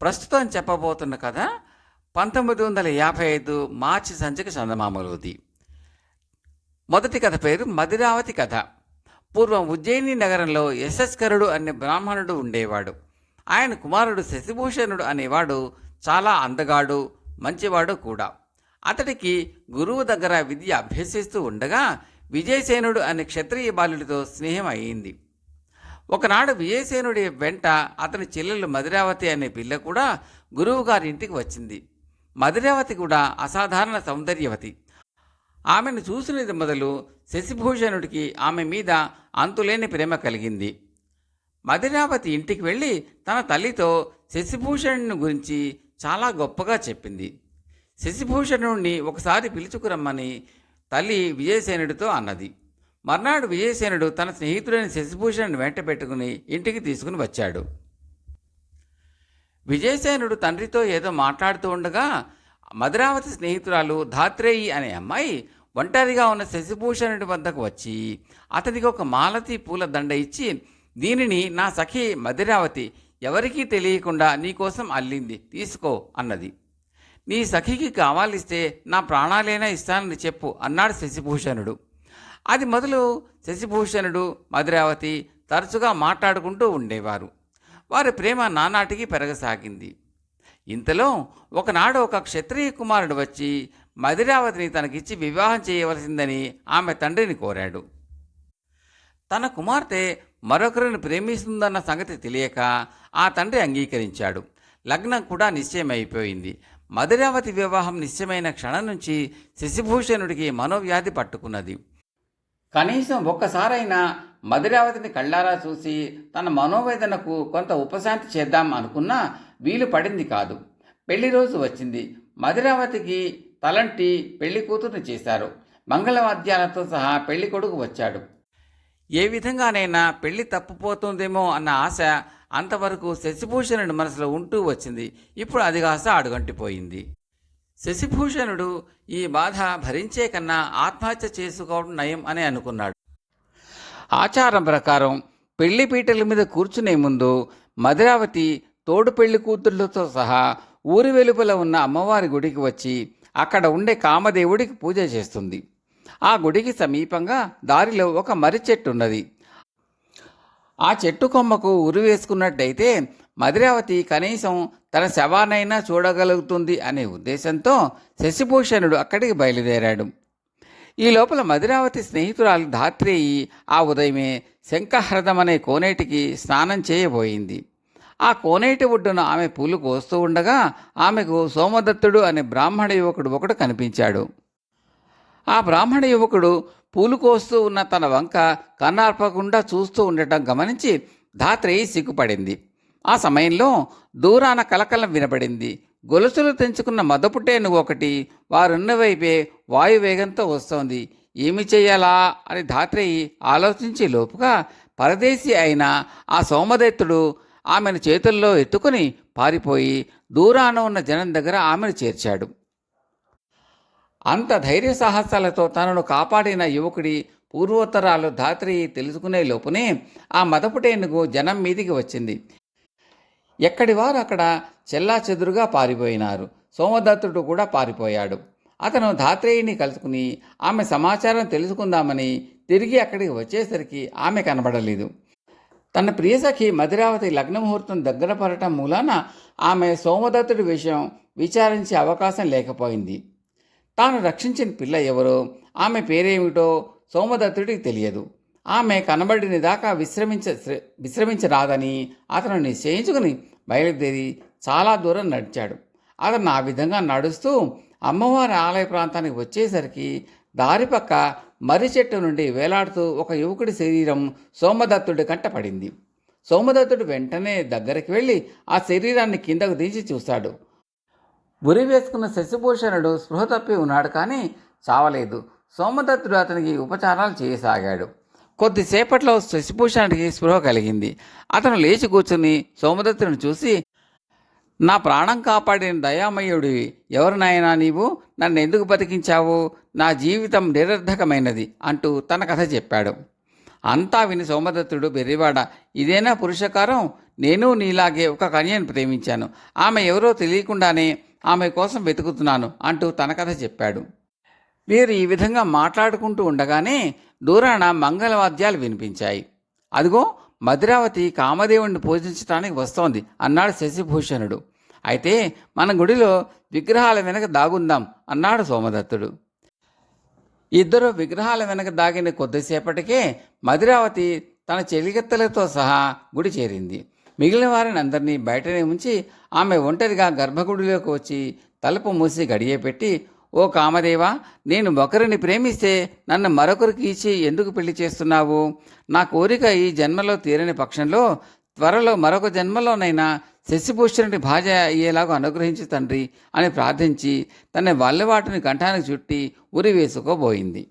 ప్రస్తుతం చెప్పబోతున్న కథ పంతొమ్మిది వందల యాభై ఐదు మార్చి సంచిక చందమామలోది. మొదటి కథ పేరు మదిరావతి కథ. పూర్వం ఉజ్జయిని నగరంలో యశస్కరుడు అనే బ్రాహ్మణుడు ఉండేవాడు. ఆయన కుమారుడు శశిభూషణుడు అనేవాడు చాలా అందగాడు మంచివాడు కూడా. అతడికి గురువు దగ్గర విద్య అభ్యసిస్తూ ఉండగా విజయసేనుడు అనే క్షత్రియ బాలుడితో స్నేహం అయ్యింది ఒకనాడు విజయసేనుడి వెంట అతని చెల్లెలు మధురావతి అనే పిల్ల కూడా గురువు గారి ఇంటికి వచ్చింది. మధురావతి కూడా అసాధారణ సౌందర్యవతి. ఆమెను చూసినది మొదలు శశిభూషణుడికి ఆమె మీద అంతులేని ప్రేమ కలిగింది. మధురావతి ఇంటికి వెళ్ళి తన తల్లితో శశిభూషణుని గురించి చాలా గొప్పగా చెప్పింది. శశిభూషణుడిని ఒకసారి పిలుచుకురమ్మని తల్లి విజయసేనుడితో అన్నది. మర్నాడు విజయసేనుడు తన స్నేహితుడైన శశిభూషణ్ని వెంట పెట్టుకుని ఇంటికి తీసుకుని వచ్చాడు. విజయసేనుడు తండ్రితో ఏదో మాట్లాడుతూ ఉండగా మధురావతి స్నేహితురాలు ధాత్రేయి అనే అమ్మాయి ఒంటరిగా ఉన్న శశిభూషణుడి వద్దకు వచ్చి అతనికి ఒక మాలతి పూల దండ ఇచ్చి దీనిని నా సఖి మధురావతి ఎవరికీ తెలియకుండా నీకోసం అల్లింది తీసుకో అన్నది. నీ సఖికి కావాలిస్తే నా ప్రాణాలైనా ఇస్తానని చెప్పు అన్నాడు శశిభూషణుడు. అది మొదలు శశిభూషణుడు మధురావతి తరచుగా మాట్లాడుకుంటూ ఉండేవారు. వారి ప్రేమ నానాటికి పెరగసాగింది. ఇంతలో ఒకనాడు ఒక క్షత్రియ కుమారుడు వచ్చి మధురావతిని తనకిచ్చి వివాహం చేయవలసిందని ఆమె తండ్రిని కోరాడు. తన కుమార్తె మరొకరిని ప్రేమిస్తుందన్న సంగతి తెలియక ఆ తండ్రి అంగీకరించాడు. లగ్నం కూడా నిశ్చయమైపోయింది. మధురావతి వివాహం నిశ్చయమైన క్షణం నుంచి శశిభూషణుడికి మనోవ్యాధి పట్టుకున్నది. కనీసం ఒక్కసారైనా మధురావతిని కళ్ళారా చూసి తన మనోవేదనకు కొంత ఉపశాంతి చేద్దాం అనుకున్నా వీలు పడింది కాదు. పెళ్ళి రోజు వచ్చింది. మధురావతికి తలంటి పెళ్ళి కూతుర్ని చేశారు. మంగళవాద్యాలతో సహా పెళ్ళి కొడుకు వచ్చాడు. ఏ విధంగానైనా పెళ్ళి తప్పుపోతుందేమో అన్న ఆశ అంతవరకు శశిభూషణుడి మనసులో ఉంటూ వచ్చింది. ఇప్పుడు అది కాస్త అడుగంటిపోయింది. శశిభూషణుడు ఈ బాధ భరించే కన్నా ఆత్మహత్య చేసుకోవడం నయం అని అనుకున్నాడు. ఆచారం ప్రకారం పెళ్ళి పీటల మీద కూర్చునే ముందు మధురావతి తోడు పెళ్ళి కూతుళ్ళతో సహా ఊరి వెలుపల ఉన్న అమ్మవారి గుడికి వచ్చి అక్కడ ఉండే కామదేవుడికి పూజ చేస్తుంది. ఆ గుడికి సమీపంగా దారిలో ఒక మర్రి చెట్టు ఉన్నది. ఆ చెట్టు కొమ్మకు ఉరి వేసుకున్నట్టయితే మధురావతి కనీసం తన శవానైనా చూడగలుగుతుంది అనే ఉద్దేశంతో శశిభూషణుడు అక్కడికి బయలుదేరాడు. ఈ లోపల మధురావతి స్నేహితురాలు ధాత్రేయి ఆ ఉదయమే శంఖహ్రదం అనే కోనేటికి స్నానం చేయబోయింది. ఆ కోనేటి ఒడ్డున ఆమె పూలు కోస్తూ ఉండగా ఆమెకు సోమదత్తుడు అనే బ్రాహ్మణ యువకుడు ఒకడు కనిపించాడు. ఆ బ్రాహ్మణ యువకుడు పూలు కోస్తూ ఉన్న తన వంక కన్నార్పకుండా చూస్తూ ఉండటం గమనించి ధాత్రేయి సిగ్గుపడింది. ఆ సమయంలో దూరాన కలకలం వినపడింది గొలుసులు తెంచుకున్న మదపుటేను ఒకటి వారున్న వైపే వాయువేగంతో వస్తోంది. ఏమి చేయాలా అని ధాత్రేయి ఆలోచించే లోపుగా పరదేశీ అయిన ఆ సోమదత్తుడు ఆమెను చేతుల్లో ఎత్తుకుని పారిపోయి దూరాన ఉన్న జనం దగ్గర ఆమెను చేర్చాడు. అంత ధైర్య సాహసాలతో తనను కాపాడిన యువకుడి పూర్వోత్తరాలు ధాత్రి తెలుసుకునే లోపునే ఆ మదపుటేనుగు జనం మీదికి వచ్చింది. ఎక్కడి వారు అక్కడ చెల్లా చెదురుగా పారిపోయినారు. సోమదత్తుడు కూడా పారిపోయాడు. అతను ధాత్రేయుని కలుసుకుని ఆమె సమాచారం తెలుసుకుందామని తిరిగి అక్కడికి వచ్చేసరికి ఆమె కనబడలేదు. తన ప్రియసఖి మధురావతి లగ్న ముహూర్తం దగ్గర పడటం మూలాన ఆమె సోమదత్తుడి విషయం విచారించే అవకాశం లేకపోయింది. తాను రక్షించిన పిల్ల ఎవరో ఆమె పేరేమిటో సోమదత్తుడికి తెలియదు. ఆమె కనబడిన దాకా విశ్రమించ విశ్రమించరాదని అతను నిశ్చయించుకుని బయలుదేరి చాలా దూరం నడిచాడు. అతను ఆ విధంగా నడుస్తూ అమ్మవారి ఆలయ ప్రాంతానికి వచ్చేసరికి దారి పక్క మర్రి చెట్టు నుండి వేలాడుతూ ఒక యువకుడి శరీరం సోమదత్తుడి కంట పడింది. సోమదత్తుడు వెంటనే దగ్గరికి వెళ్ళి ఆ శరీరాన్ని కిందకు దించి చూశాడు. ఉరి వేసుకున్న శశిభూషణుడు స్పృహ తప్పి ఉన్నాడు కానీ చావలేదు. సోమదత్తుడు అతనికి ఉపచారాలు చేయసాగాడు. కొద్దిసేపట్లో శశిభూషణుడికి స్పృహ కలిగింది. అతను లేచి కూర్చుని సోమదత్తుని చూసి నా ప్రాణం కాపాడిన దయామయుడివి ఎవరు నాయనా నీవు? నన్ను ఎందుకు బతికించావు? నా జీవితం నిరర్ధకమైనది అంటూ తన కథ చెప్పాడు. అంతా విని సోమదత్తుడు బెర్రివాడ ఇదేనా పురుషకారం? నేను నీలాగే ఒక కన్యను ప్రేమించాను. ఆమె ఎవరో తెలియకుండానే ఆమె కోసం వెతుకుతున్నాను అంటూ తన కథ చెప్పాడు. వీరు ఈ విధంగా మాట్లాడుకుంటూ ఉండగానే దూరాన మంగళవాద్యాలు వినిపించాయి. అదిగో మధురావతి కామదేవుణ్ణి పూజించడానికి వస్తోంది అన్నాడు శశిభూషణుడు. అయితే మన గుడిలో విగ్రహాల వెనక దాగుందాం అన్నాడు సోమదత్తుడు. ఇద్దరు విగ్రహాల వెనక దాగిన కొద్దిసేపటికే మధురావతి తన చెలికత్తెలతో సహా గుడి చేరింది. మిగిలిన వారిని అందరినీ బయటనే ఉంచి ఆమె ఒంటరిగా గర్భగుడిలోకి వచ్చి తలుపు మూసి గడియపెట్టి ఓ కామదేవా నేను ఒకరిని ప్రేమిస్తే నన్ను మరొకరికి ఇచ్చి ఎందుకు పెళ్ళి చేస్తున్నావు? నా కోరిక ఈ జన్మలో తీరని పక్షంలో త్వరలో మరొక జన్మలోనైనా శశిభూషణుడి భార్య అయ్యేలాగా అనుగ్రహించు తండ్రి అని ప్రార్థించి తన వల్లవాటిని కంఠానికి చుట్టి ఉరి వేసుకోబోయింది.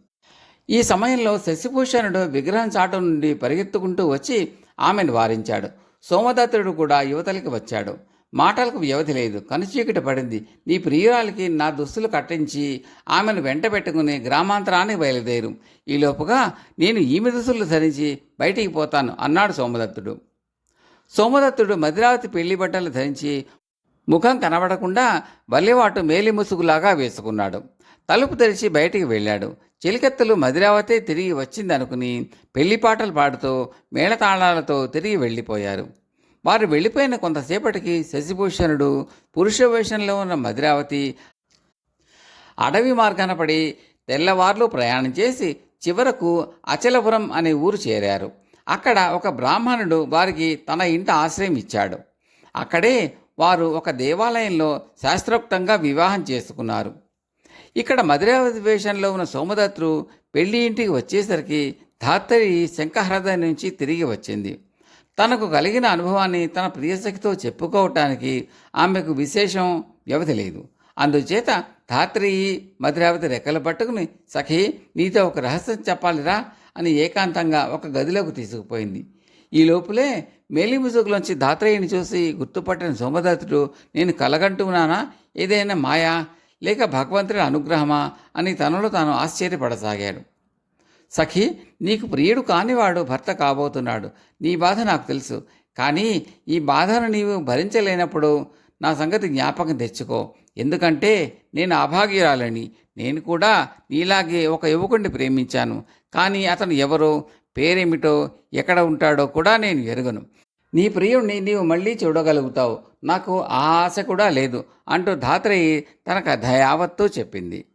ఈ సమయంలో శశిభూషణుడు విగ్రహం చాటు నుండి పరిగెత్తుకుంటూ వచ్చి ఆమెను వారించాడు. సోమదత్తుడు కూడా యువతలకి వచ్చాడు. మాటలకు వ్యవధి లేదు. కనుచీకటి పడింది. నీ ప్రియురాలికి నా దుస్తులు కట్టించి ఆమెను వెంట పెట్టుకుని గ్రామాంతరానికి బయలుదేరు. ఈలోపుగా నేను ఈమె దుస్తులు ధరించి బయటికి పోతాను అన్నాడు సోమదత్తుడు. సోమదత్తుడు మధురావతి పెళ్ళి బట్టలు ధరించి ముఖం కనబడకుండా వల్లెవాటు మేలి ముసుగులాగా వేసుకున్నాడు. తలుపు తెరిచి బయటికి వెళ్ళాడు. చిలికెత్తలు మధురావతే తిరిగి వచ్చిందనుకుని పెళ్ళి పాటలు పాడుతూ మేళతాళాలతో తిరిగి వెళ్ళిపోయారు. వారు వెళ్ళిపోయిన కొంతసేపటికి శశిభూషణుడు పురుష వేషంలో ఉన్న మధురావతి అడవి మార్గాన పడి తెల్లవార్లు ప్రయాణం చేసి చివరకు అచలపురం అనే ఊరు చేరారు. అక్కడ ఒక బ్రాహ్మణుడు వారికి తన ఇంట ఆశ్రయం ఇచ్చాడు. అక్కడే వారు ఒక దేవాలయంలో శాస్త్రోక్తంగా వివాహం చేసుకున్నారు. ఇక్కడ మధురావతి వేషంలో ఉన్న సోమదత్తు పెళ్ళి ఇంటికి వచ్చేసరికి ధాత్రి శంఖహృదయం నుంచి తిరిగి వచ్చింది. తనకు కలిగిన అనుభవాన్ని తన ప్రియశక్తితో చెప్పుకోవటానికి ఆమెకు విశేషం వ్యవధి లేదు. అందుచేత ధాత్రి మధురావతి రెక్కలు పట్టుకుని సఖి నీతో ఒక రహస్యం చెప్పాలిరా అని ఏకాంతంగా ఒక గదిలోకి తీసుకుపోయింది. ఈ లోపులే మేలిముసుగులోంచి ధాత్రేయుని చూసి గుర్తుపట్టిన సోమదత్తుడు నేను కలగంటున్నానా? ఏదైనా మాయా? లేక భగవంతుడి అనుగ్రహమా? అని తనలో తాను ఆశ్చర్యపడసాగాడు. సఖి నీకు ప్రియుడు కానివాడు భర్త కాబోతున్నాడు. నీ బాధ నాకు తెలుసు. కానీ ఈ బాధను నీవు భరించలేనప్పుడు నా సంగతి జ్ఞాపకం తెచ్చుకో. ఎందుకంటే నేను అభాగ్యురాలని. నేను కూడా నీలాగే ఒక యువకుడిని ప్రేమించాను. కానీ అతను ఎవరో పేరేమిటో ఎక్కడ ఉంటాడో కూడా నేను ఎరుగను. నీ ప్రియుణ్ణి నీవు మళ్ళీ చూడగలుగుతావు. నాకు ఆ ఆశ కూడా లేదు అంటూ ధాత్రేయి తనకు కథ యావత్తూ చెప్పింది.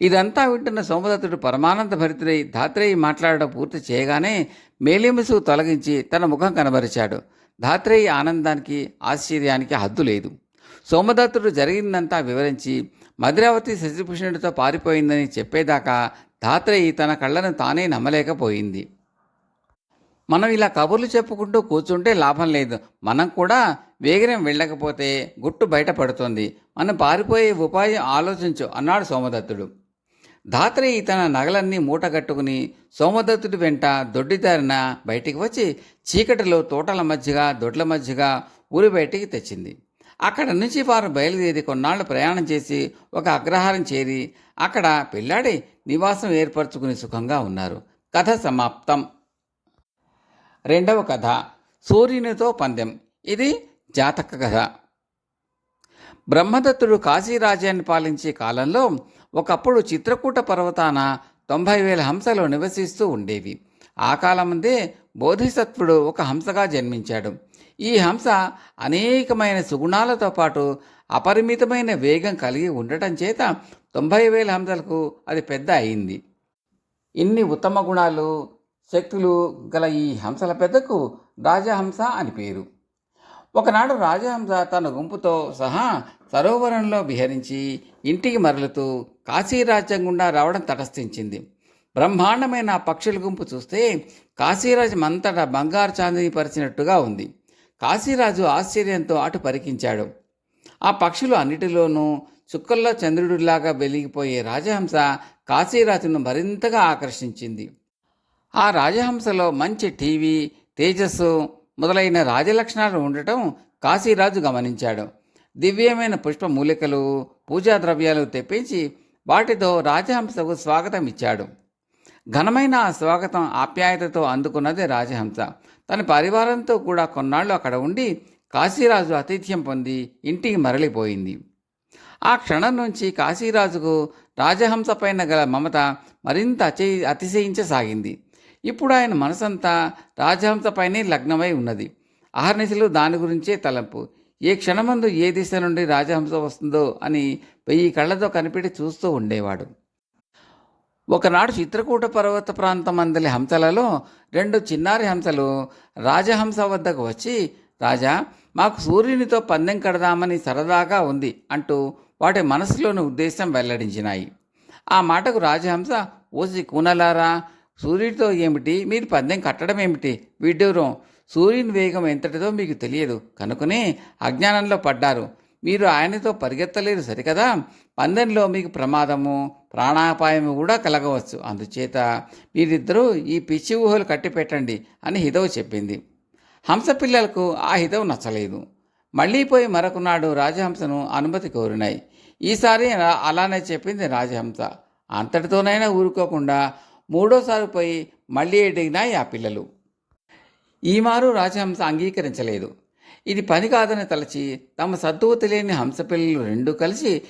ఇదంతా వింటున్న సోమదత్తుడు పరమానంద భరితుడై ధాత్రేయి మాట్లాడడం పూర్తి చేయగానే మేలిమిసు తొలగించి తన ముఖం కనబరిచాడు. ధాత్రేయి ఆనందానికి ఆశ్చర్యానికి హద్దు లేదు. సోమదత్తుడు జరిగిందంతా వివరించి మధురావతి శశిభూషణుడితో పారిపోయిందని చెప్పేదాకా ధాత్రేయి తన కళ్ళను తానే నమ్మలేకపోయింది. మనం ఇలా కబుర్లు చెప్పుకుంటూ కూర్చుంటే లాభం లేదు. మనం కూడా వేగరం వెళ్ళకపోతే గుట్టు బయటపడుతుంది మనం పారిపోయే ఉపాయం ఆలోచించు అన్నాడు సోమదత్తుడు. ధాత్రి తన నగలన్నీ మూటగట్టుకుని సోమదత్తుడి వెంట దొడ్డిదారిన బయటికి వచ్చి చీకటిలో తోటల మధ్యగా దొడ్ల మధ్యగా ఊరి బయటికి తెచ్చింది. అక్కడ నుంచి వారు బయలుదేరి కొన్నాళ్ళు ప్రయాణం చేసి ఒక అగ్రహారం చేరి అక్కడ పెళ్ళాడి నివాసం ఏర్పరచుకుని సుఖంగా ఉన్నారు. కథ సమాప్తం. రెండవ కథ సూర్యునితో పందెం. ఇది జాతక కథ. బ్రహ్మదత్తుడు కాశీరాజ్యాన్ని పాలించే కాలంలో ఒకప్పుడు చిత్రకూట పర్వతాన తొంభై వేల హంసలు నివసిస్తూ ఉండేవి. ఆ కాలమందే బోధిసత్వుడు ఒక హంసగా జన్మించాడు. ఈ హంస అనేకమైన సుగుణాలతో పాటు అపరిమితమైన వేగం కలిగి ఉండటం చేత తొంభై వేల హంసలకు అది పెద్ద అయింది. ఇన్ని ఉత్తమ గుణాలు శక్తులు గల ఈ హంసల పెద్దకు రాజహంస అని పేరు. ఒకనాడు రాజహంస తన గుంపుతో సహా సరోవరంలో విహరించి ఇంటికి మరలుతూ కాశీరాజ్యం గుండా రావడం తటస్థించింది. బ్రహ్మాండమైన పక్షుల గుంపు చూస్తే కాశీరాజు అంతటా బంగారు చాందిని పరిచినట్టుగా ఉంది. కాశీరాజు ఆశ్చర్యంతో అటు పరికించాడు. ఆ పక్షులు అన్నిటిలోనూ చుక్కల్లో చంద్రుడిలాగా వెలిగిపోయే రాజహంస కాశీరాజును మరింతగా ఆకర్షించింది. ఆ రాజహంసలో మంచి టీవీ తేజస్సు మొదలైన రాజలక్షణాలు ఉండటం కాశీరాజు గమనించాడు. దివ్యమైన పుష్పమూలికలు పూజా ద్రవ్యాలు తెప్పించి వాటితో రాజహంసకు స్వాగతం ఇచ్చాడు ఘనమైన ఆ స్వాగతం ఆప్యాయతతో అందుకున్నది రాజహంస. తన పరివారంతో కూడా కొన్నాళ్ళు అక్కడ ఉండి కాశీరాజు ఆతిథ్యం పొంది ఇంటికి మరలిపోయింది. ఆ క్షణం నుంచి కాశీరాజుకు రాజహంస పైన గల మమత మరింత అతి అతిశయించసాగింది. ఇప్పుడు ఆయన మనసంతా రాజహంసపైనే లగ్నమై ఉన్నది. అహర్నిశలు దాని గురించే తలంపు. ఏ క్షణమందు ఏ దిశ నుండి రాజహంస వస్తుందో అని వెయ్యి కళ్ళతో కనిపెట్టి చూస్తూ ఉండేవాడు. ఒకనాడు చిత్రకూట పర్వత ప్రాంతం అందలి హంసలలో రెండు చిన్నారి హంసలు రాజహంస వద్దకు వచ్చి రాజా మాకు సూర్యునితో పందెం కడదామని సరదాగా ఉంది అంటూ వాటి మనసులోని ఉద్దేశం వెల్లడించినాయి. ఆ మాటకు రాజహంస ఓసి కూనలారా సూర్యుడితో ఏమిటి? మీరు పందెం కట్టడం ఏమిటి విడ్డూరం సూర్యుని వేగం ఎంతటిదో మీకు తెలియదు. కనుకనే అజ్ఞానంలో పడ్డారు. మీరు ఆయనతో పరిగెత్తలేరు సరికదా? పందెంలో మీకు ప్రమాదము ప్రాణాపాయము కూడా కలగవచ్చు. అందుచేత మీరిద్దరూ ఈ పిచ్చి ఊహలు కట్టిపెట్టండి అని హితవు చెప్పింది. హంస పిల్లలకు ఆ హితవు నచ్చలేదు. మళ్ళీ పోయి మరొకనాడు రాజహంసను అనుమతి కోరినాయి. ఈసారి అలానే చెప్పింది రాజహంస. అంతటితోనైనా ఊరుకోకుండా మూడోసారి పోయి మళ్ళీ ఎడిగినాయి ఆ పిల్లలు. ఈమారు రాజహంస అంగీకరించలేదు. ఇది పని కాదని తలచి తమ సత్తువు తెలియని హంసపిల్లలు రెండు రెండూ కలిసి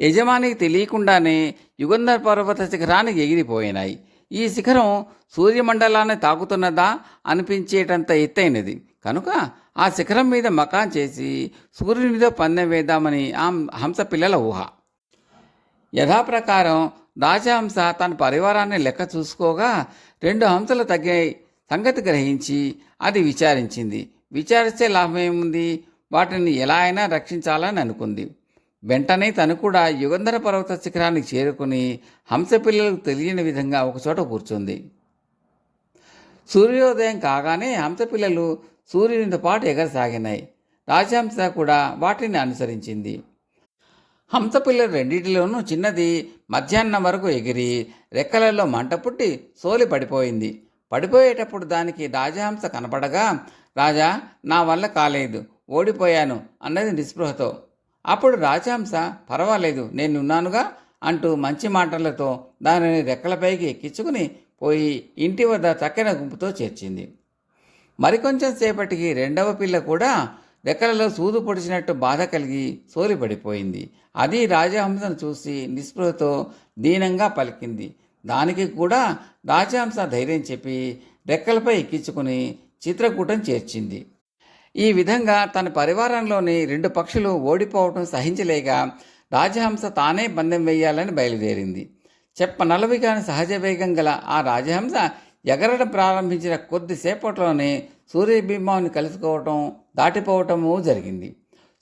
యజమానికి తెలియకుండానే యుగంధర్ పర్వత శిఖరానికి ఎగిరిపోయినాయి. ఈ శిఖరం సూర్యమండలాన్ని తాకుతున్నదా అనిపించేటంత ఎత్తైనది. కనుక ఆ శిఖరం మీద మకాన్ చేసి సూర్యునితో పందెం వేద్దామని ఆ హంస పిల్లల ఊహ. యథాప్రకారం రాజహంస తన పరివారాన్ని లెక్క చూసుకోగా రెండు హంసలు తగ్గాయి. సంగతి గ్రహించి అది విచారించింది. విచారిస్తే లాభం ఏముంది? వాటిని ఎలా అయినా రక్షించాలని అనుకుంది. వెంటనే తను కూడా యుగంధర పర్వత శిఖరానికి చేరుకుని హంసపిల్లలకు తెలియని విధంగా ఒకచోట కూర్చుంది. సూర్యోదయం కాగానే హంసపిల్లలు సూర్యునితో పాటు ఎగరసాగినాయి. రాజహంస కూడా వాటిని అనుసరించింది. హంసపిల్లలు రెండింటిలోనూ చిన్నది మధ్యాహ్నం వరకు ఎగిరి రెక్కలలో మంట పుట్టి సోలి పడిపోయింది. పడిపోయేటప్పుడు దానికి రాజహంస కనపడగా రాజా నా వల్ల కాలేదు ఓడిపోయాను అన్నది నిస్పృహతో. అప్పుడు రాజహంస పర్వాలేదు నేనున్నానుగా అంటూ మంచి మాటలతో దానిని రెక్కలపైకి ఎక్కించుకుని పోయి ఇంటి వద్ద చక్కెర గుంపుతో చేర్చింది. మరికొంచెం సేపటికి రెండవ పిల్ల కూడా రెక్కలలో సూదు పొడిచినట్టు బాధ కలిగి సోలిపడిపోయింది. అది రాజహంసను చూసి నిస్పృహతో దీనంగా పలికింది. దానికి కూడా రాజహంస ధైర్యం చెప్పి రెక్కలపై ఎక్కించుకుని చిత్రకూటం చేర్చింది. ఈ విధంగా తన పరివారంలోని రెండు పక్షులు ఓడిపోవటం సహించలేక రాజహంస తానే బంధం వేయాలని బయలుదేరింది. చెప్ప నలవి కాని సహజ వేగం గల ఆ రాజహంస ఎగరడం ప్రారంభించిన కొద్దిసేపట్లోనే సూర్యబింబాన్ని కలుసుకోవటం దాటిపోవటము జరిగింది.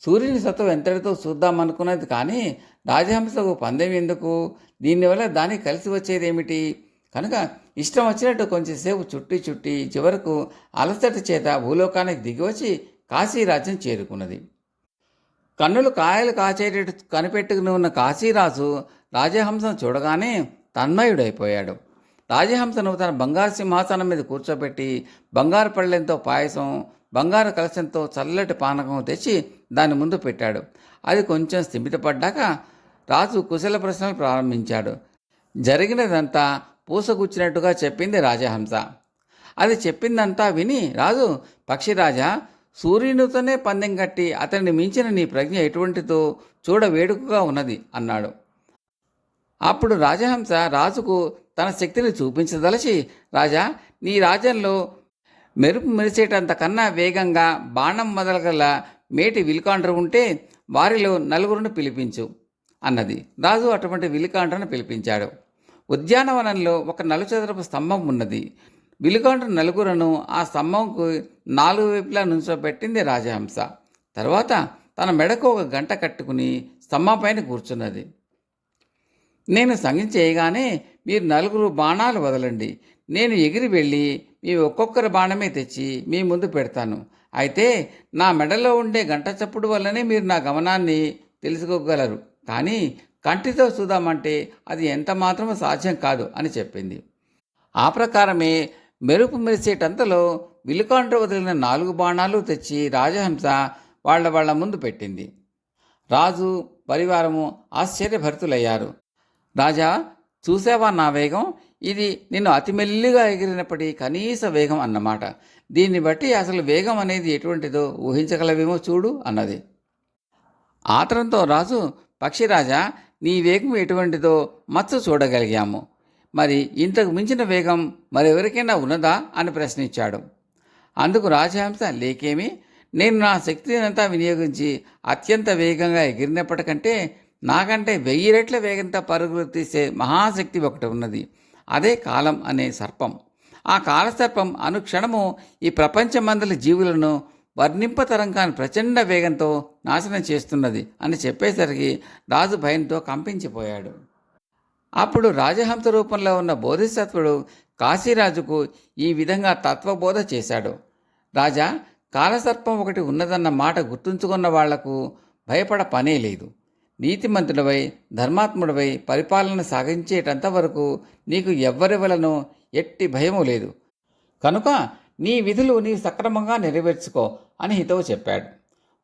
సూర్యుని సత్వం ఎంతటితో చూద్దామనుకున్నది కానీ రాజహంసకు పందెం ఎందుకు? దీనివల్ల దానికి కలిసి వచ్చేదేమిటి కనుక ఇష్టం వచ్చినట్టు కొంచెంసేపు చుట్టి చుట్టి చివరకు అలసట చేత భూలోకానికి దిగివచ్చి కాశీరాజ్యం చేరుకున్నది. కన్నులు కాయలు కాచేటట్టు కనిపెట్టుకుని ఉన్న కాశీరాజు రాజహంసను చూడగానే తన్మయుడైపోయాడు. రాజహంసను తన బంగారు సింహాసనం మీద కూర్చోబెట్టి బంగారు పళ్ళెంతో పాయసం బంగారు కలశంతో చల్లటి పానకం తెచ్చి దాని ముందు పెట్టాడు. అది కొంచెం స్థిమితపడ్డాక రాజు కుశల ప్రశ్నలు ప్రారంభించాడు. జరిగినదంతా పూసగుచ్చినట్టుగా చెప్పింది రాజహంస. అది చెప్పిందంతా విని రాజు పక్షిరాజా సూర్యునితోనే పందెం కట్టి అతన్ని మించిన నీ ప్రజ్ఞ ఎటువంటిదో చూడ వేడుకగా ఉన్నది అన్నాడు. అప్పుడు రాజహంస రాజుకు తన శక్తిని చూపించదలచి రాజా నీ రాజ్యంలో మెరుపు మెరిసేటంత కన్నా వేగంగా బాణం మొదలగల మేటి విలుకాండ్రు ఉంటే వారిలో నలుగురిని పిలిపించు. అన్నది. రాజు అటువంటి విలికాండ్రను పిలిపించాడు. ఉద్యానవనంలో ఒక నలుచదరపు స్తంభం ఉన్నది. విలుకాండ్ర నలుగురును ఆ స్తంభంకు నాలుగు వైపులా నుంచోబెట్టింది రాజహంస. తర్వాత తన మెడకు ఒక గంట కట్టుకుని స్తంభంపైన కూర్చున్నది. నేను సంగం చేయగానే మీరు నలుగురు బాణాలు వదలండి. నేను ఎగిరి వెళ్ళి మీ ఒక్కొక్కరి బాణమే తెచ్చి మీ ముందు పెడతాను. అయితే నా మెడలో ఉండే గంట చప్పుడు వల్లనే మీరు నా గమనాన్ని తెలుసుకోగలరు. కానీ కంటితో చూద్దామంటే అది ఎంత మాత్రమో సాధ్యం కాదు అని చెప్పింది. ఆ ప్రకారమే మెరుపు మెరిసేటంతలో విలుకాండ్ర వదిలిన నాలుగు బాణాలు తెచ్చి రాజహంస వాళ్ళ వాళ్ళ ముందు పెట్టింది. రాజు పరివారము ఆశ్చర్యభరితులయ్యారు. రాజా చూసావా నా వేగం? ఇది నిన్ను అతి మెల్లిగా ఎగిరినప్పటి కనీస వేగం అన్నమాట. దీన్ని బట్టి అసలు వేగం అనేది ఎటువంటిదో ఊహించగలవేమో చూడు అన్నది. ఆతరంతో రాజు పక్షిరాజా నీ వేగం ఎటువంటిదో మచ్చ చూడగలిగాము. మరి ఇంతకు మించిన వేగం మరెవరికైనా ఉన్నదా? అని ప్రశ్నించాడు. అందుకు రాజహంస లేకేమి? నేను నా శక్తినంతా వినియోగించి అత్యంత వేగంగా ఎగిరినప్పటికంటే నాకంటే వెయ్యి రెట్ల వేగంతో పరుగులు తీసే మహాశక్తి ఒకటి ఉన్నది. అదే కాలం అనే సర్పం. ఆ కాలసర్పం అనుక్షణము ఈ ప్రపంచమందలి జీవులను వర్ణింప తరంగాన్ని ప్రచండ వేగంతో నాశనం చేస్తున్నది అని చెప్పేసరికి రాజు భయంతో కంపించిపోయాడు. అప్పుడు రాజహంస రూపంలో ఉన్న బోధిసత్వుడు కాశీరాజుకు ఈ విధంగా తత్వబోధ చేశాడు. రాజా కాలసర్పం ఒకటి ఉన్నదన్న మాట గుర్తుంచుకున్న వాళ్ళకు భయపడ పనే లేదు. నీతిమంతుడవై ధర్మాత్ముడవై పరిపాలన సాగించేటంత వరకు నీకు ఎవ్వరివలను ఎట్టి భయము లేదు. కనుక నీ విధులు నీవు సక్రమంగా నెరవేర్చుకో అని హితవు చెప్పాడు.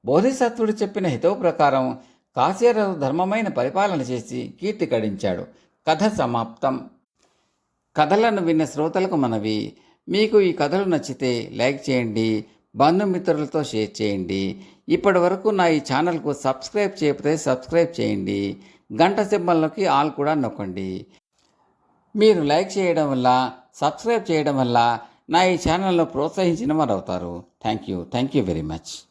బోధిసత్వుడు చెప్పిన హితవు ప్రకారం కాశీరాజు ధర్మమైన పరిపాలన చేసి కీర్తి గడించాడు. కథ సమాప్తం. కథలను విన్న శ్రోతలకు మనవి. మీకు ఈ కథలు నచ్చితే లైక్ చేయండి బంధుమిత్రులతో షేర్ చేయండి. ఇప్పటి వరకు నా ఈ ఛానల్కు సబ్స్క్రైబ్ చేయకపోతే సబ్స్క్రైబ్ చేయండి. గంట సింబల్లోకి ఆల్ కూడా నొక్కండి. మీరు లైక్ చేయడం వల్ల సబ్స్క్రైబ్ చేయడం వల్ల నా ఈ ఛానల్లో ప్రోత్సహించిన వారు అవుతారు thank you. Thank you very much.